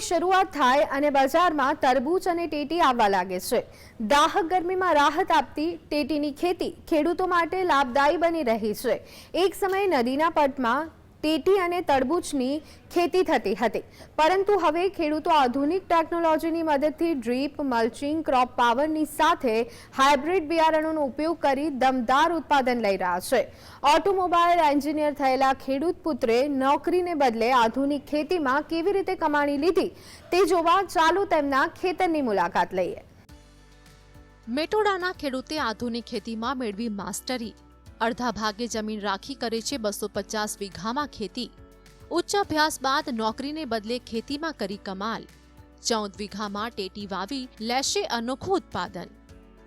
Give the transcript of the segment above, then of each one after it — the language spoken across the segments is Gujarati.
ઉનાળાની શરૂઆત થાય અને બજારમાં તરબૂચ અને ટેટી આવવા લાગે છે. દાહક ગરમીમાં રાહત આપતી ટેટીની ખેતી ખેડૂતો માટે લાભદાયી બની રહી છે. એક સમયે નદીના પટમાં ટેટી અને તરબૂચની ખેતી થતી હતી. પરંતુ હવે ખેડૂતો આધુનિક ટેકનોલોજીની મદદથી ડ્રીપ, મલ્ચિંગ, ક્રોપ પાવરની સાથે હાઇબ્રિડ બિયારણોનો ઉપયોગ કરી દમદાર ઉત્પાદન લઈ રહ્યા છે. ઓટોમોબાઈલ એન્જિનિયર થયેલા ખેડૂત પુત્રે નોકરીને બદલે આધુનિક ખેતીમાં કેવી રીતે કમાણી લીધી તે જોવા ચાલો તેમના ખેતરની મુલાકાત લઈએ. મેટોડાના ખેડૂતે આધુનિક ખેતીમાં મેળવી માસ્ટરી અડધા ભાગે જમીન રાખી કરે છે બસો પચાસ વીઘામાં ખેતી. ઉચ્ચ અભ્યાસ બાદ નોકરીને બદલે ખેતીમાં કરી કમાલ. ચૌદ વીઘામાં ટેટી વાવી લેશે અનોખું ઉત્પાદન.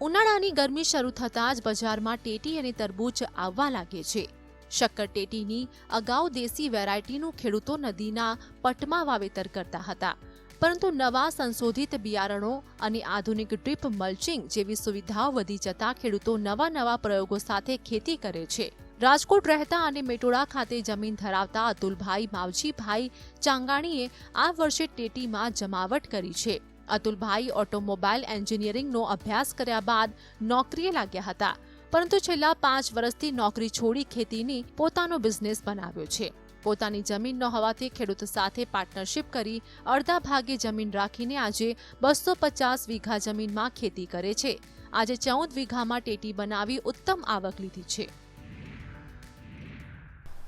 ઉનાળાની ગરમી શરૂ થતાં જ બજારમાં ટેટી અને તરબૂચ આવવા લાગે છે. શક્કર ટેટીની અગાઉ દેશી વેરાયટીનું ખેડૂતો નદીના પટમાં વાવેતર કરતા હતા. પરંતુ નવા સંશોધિત બિયારણો અને આધુનિક ડ્રીપ મલ્ચિંગ જેવી સુવિધાઓ વધી જતા ખેડૂતો નવા નવા પ્રયોગો સાથે ખેતી કરે છે. રાજકોટ રહેતા અને મેટોડા ખાતે જમીન ધરાવતા અતુલભાઈ માવજીભાઈ ચાંગાણીએ આ વર્ષે ટેટીમાં જમાવટ કરી છે. અતુલભાઈ ઓટોમોબાઈલ એન્જિનિયરિંગનો અભ્યાસ કર્યા બાદ નોકરીએ લાગ્યા હતા. પરંતુ છેલ્લા પાંચ વર્ષથી નોકરી છોડી ખેતીની પોતાનો બિઝનેસ બનાવ્યો છે. પોતાની જમીન ન હોવાથી ખેડૂત સાથે પાર્ટનરશિપ કરી અડધા ભાગે જમીન રાખીને આજે બસો પચાસ વીઘા જમીનમાં ખેતી કરે છે. આજે ચૌદ વીઘામાં ટેટી બનાવી ઉત્તમ આવક લીધી છે.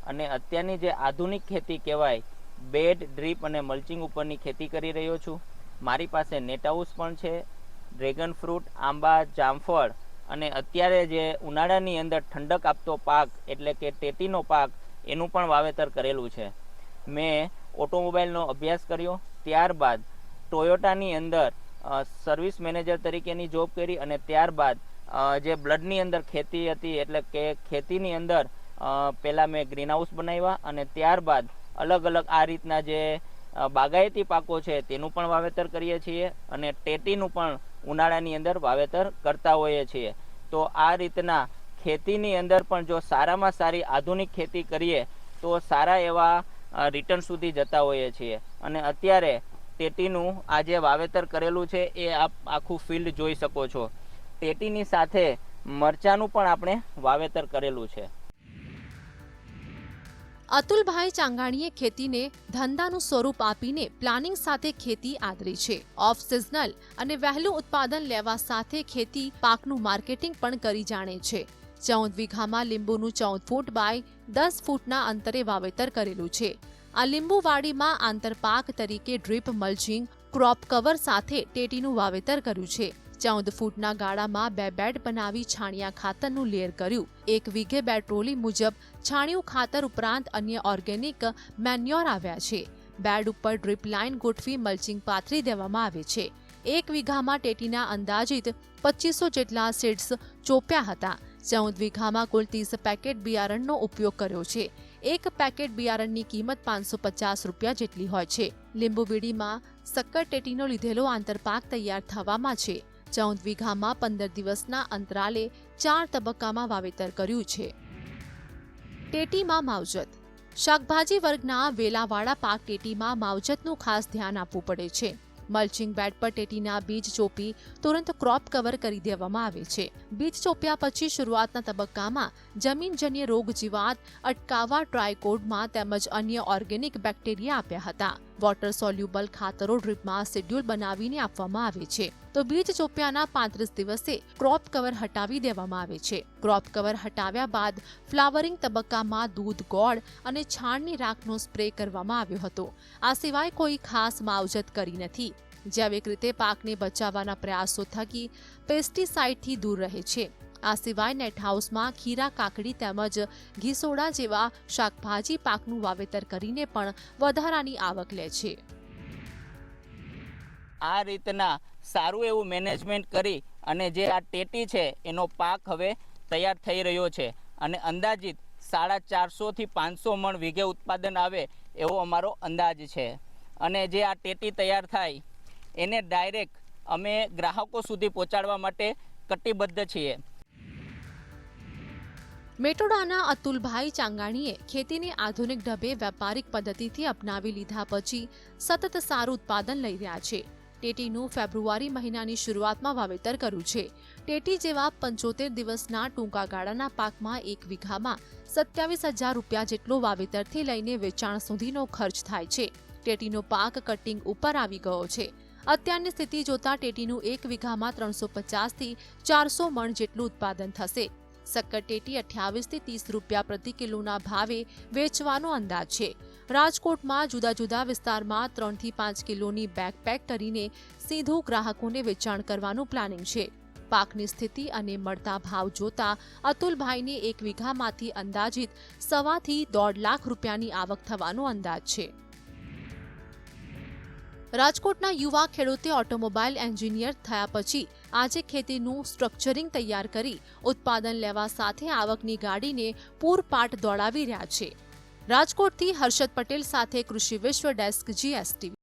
અને અત્યારની જે આધુનિક ખેતી કહેવાય, બેડ, ડ્રીપ અને મલ્ચિંગ ઉપરની ખેતી કરી રહ્યો છું. મારી પાસે નેટ હાઉસ પણ છે ડ્રેગન ફ્રૂટ આંબા, જામફળ અને અત્યારે જે ઉનાળાની અંદર ઠંડક આપતો પાક એટલે કે ટેટીનો પાક એનું પણ વાવેતર કરેલું છે. મેં ઓટોમોબાઈલનો અભ્યાસ કર્યો, ત્યારબાદ ટોયોટાની અંદર સર્વિસ મેનેજર તરીકેની જોબ કરી અને ત્યારબાદ જે બ્લડની અંદર ખેતી હતી, એટલે કે ખેતીની અંદર પહેલાં મેં ગ્રીનહાઉસ બનાવ્યા અને ત્યારબાદ અલગ અલગ આ રીતના જે બાગાયતી પાકો છે તેનું પણ વાવેતર કરીએ છીએ અને ટેટીનું પણ ઉનાળાની અંદર વાવેતર કરતા હોઈએ છીએ. તો આ રીતના ખેતીની અંદર પણ જો સારામાં સારી આધુનિક ખેતી કરીએ, તો સારા એવા રિટર્ન સુધી જતા હોઈએ છીએ. અને અત્યારે ટેટીનું આ જે વાવેતર કરેલું છે, એ આપ આખું ફિલ્ડ જોઈ શકો છો. ટેટીની સાથે મરચાનું પણ આપણે વાવેતર કરેલું છે. અતુલભાઈ ચાંગાણીએ ખેતીને ધંધાનું સ્વરૂપ આપીને પ્લાનિંગ સાથે ખેતી આદરી છે. ઓફ સિઝનલ અને વહેલું ઉત્પાદન લેવા સાથે ખેતી પાકનું માર્કેટિંગ પણ કરી જાણે છે. ચૌદ વીઘામાં લીંબુનું ચૌદ ફૂટ બાય દસ ફૂટના અંતરે વાવેતર કરેલું છે. આ લીંબુવાડીમાં આંતરપાક તરીકે ડ્રીપ મલ્ચિંગ, ક્રોપ કવર સાથે ટેટીનું વાવેતર કર્યું છે. ચૌદ ફૂટના ગાળામાં બે બેડ બનાવી છાણિયા ખાતરનું લેયર કર્યું. એક વીઘે બે ટ્રોલી મુજબ છાણિયું ખાતર ઉપરાંત અન્ય ઓર્ગેનિક મેન્યોર આવ્યા છે. બેડ ઉપર ડ્રીપ લાઇન ગોઠવી મલ્ચિંગ પાથરી દેવામાં આવે છે. એક વીઘામાં ટેટીના અંદાજિત પચીસો જેટલા સીડ્સ ચોપ્યા હતા. ચૌદ વીઘામાં કુલ ત્રીસ પેકેટ બિયારણનો ઉપયોગ કર્યો છે. એક પેકેટ બિયારણની કિંમત પાંચસો પચાસ રૂપિયા જેટલી હોય છે. લીંબુવીડીમાં સક્કર ટેટીનો લીધેલો આંતરપાક તૈયાર થવામાં છે. ચૌદ વીઘામાં પંદર દિવસના અંતરાલે ચાર તબક્કામાં વાવેતર કર્યું છે. ટેટીમાં માવજત. શાકભાજી વર્ગના વેલાવાળા પાક ટેટીમાં માવજતનું ખાસ ધ્યાન આપવું પડે છે. મલ્ચિંગ બેડ પર ટેટીના બીજ ચોપી તુરંત ક્રોપ કવર કરી દેવામાં આવે છે. બીજ ચોપ્યા પછી શરૂઆતના તબક્કામાં જમીનજન્ય રોગ જીવાત અટકાવવા ટ્રાયકોડમાં તેમજ અન્ય ઓર્ગેનિક બેક્ટેરિયા આપ્યા હતા. વોટર સોલ્યુબલ ખાતરો ડ્રીપમાં શેડ્યુલ બનાવીને આપવામાં આવે છે. તો બીજ ચોપ્યાના પાંત્રીસ દિવસે ક્રોપ કવર હટાવી દેવામાં આવે છે. ક્રોપ કવર હટાવ્યા બાદ ફ્લાવરિંગ તબક્કામાં દૂધ, ગોળ અને છાણની રાખનો સ્પ્રે કરવામાં આવ્યો હતો. આ સિવાય કોઈ ખાસ માવજત કરી નથી. જૈવિક રીતે પાકને બચાવવાના પ્રયાસો થકી પેસ્ટિસાઇડથી દૂર રહે છે. આ સિવાય નેટ હાઉસમાં ખીરા, કાકડી તેમજ ઘીસોડા જેવા શાકભાજી પાકનું વાવેતર કરીને પણ વધારાની આવક લે છે. આ રીતના સારું એવું મેનેજમેન્ટ કરી અને જે આ ટેટી છે એનો પાક હવે તૈયાર થઈ રહ્યો છે અને અંદાજિત સાડા ચારસોથી પાંચસો મણ વીઘે ઉત્પાદન આવે એવો અમારો અંદાજ છે. અને જે આ ટેટી તૈયાર થાય એને ડાયરેક્ટ અમે ગ્રાહકો સુધી પહોંચાડવા માટે કટિબદ્ધ છીએ. મેટોડાના અતુલભાઈ ચાંગાણીએ ખેતીને આધુનિક ઢબે વ્યાપારિક પદ્ધતિથી અપનાવી લીધા પછી સતત સારું ઉત્પાદન લઈ રહ્યા છે. ટેટીનું ફેબ્રુઆરી મહિનાની શરૂઆતમાં વાવેતર કર્યું છે. ટેટી જેવા પંચોતેર દિવસના ટૂંકા ગાળાના પાકમાં એક વીઘામાં સત્યાવીસ હજાર રૂપિયા જેટલો વાવેતરથી લઈને વેચાણ સુધીનો ખર્ચ થાય છે. ટેટીનો પાક કટિંગ ઉપર આવી ગયો છે. અત્યારની સ્થિતિ જોતા ટેટીનું એક વીઘામાં ત્રણસો પચાસથી ચારસો મણ જેટલું ઉત્પાદન થશે. સક્કર ટેટી અઠ્યાવીસથી ત્રીસ રૂપિયા પ્રતિ કિલોના ભાવે વેચવાનો અંદાજ છે. રાજકોટમાં જુદા જુદા વિસ્તારમાં ત્રણથી પાંચ કિલોની બેગ પેક કરીને સીધું ગ્રાહકોને વેચાણ કરવાનું પ્લાનિંગ છે. પાકની સ્થિતિ અને મળતા ભાવ જોતા અતુલભાઈને એક વીઘામાંથી અંદાજિત સવાથી દોઢ લાખ રૂપિયાની આવક થવાનો અંદાજ છે. રાજકોટના યુવા ખેડૂતે ઓટોમોબાઈલ એન્જિનિયર થયા પછી આજે ખેતીનું સ્ટ્રક્ચરિંગ તૈયાર કરી ઉત્પાદન લેવા સાથે આવકની ગાડીને પૂરપાટ દોડાવી રહ્યા છે. રાજકોટથી હર્ષદ પટેલ સાથે કૃષિ વિશ્વ ડેસ્ક જીએસટીવી.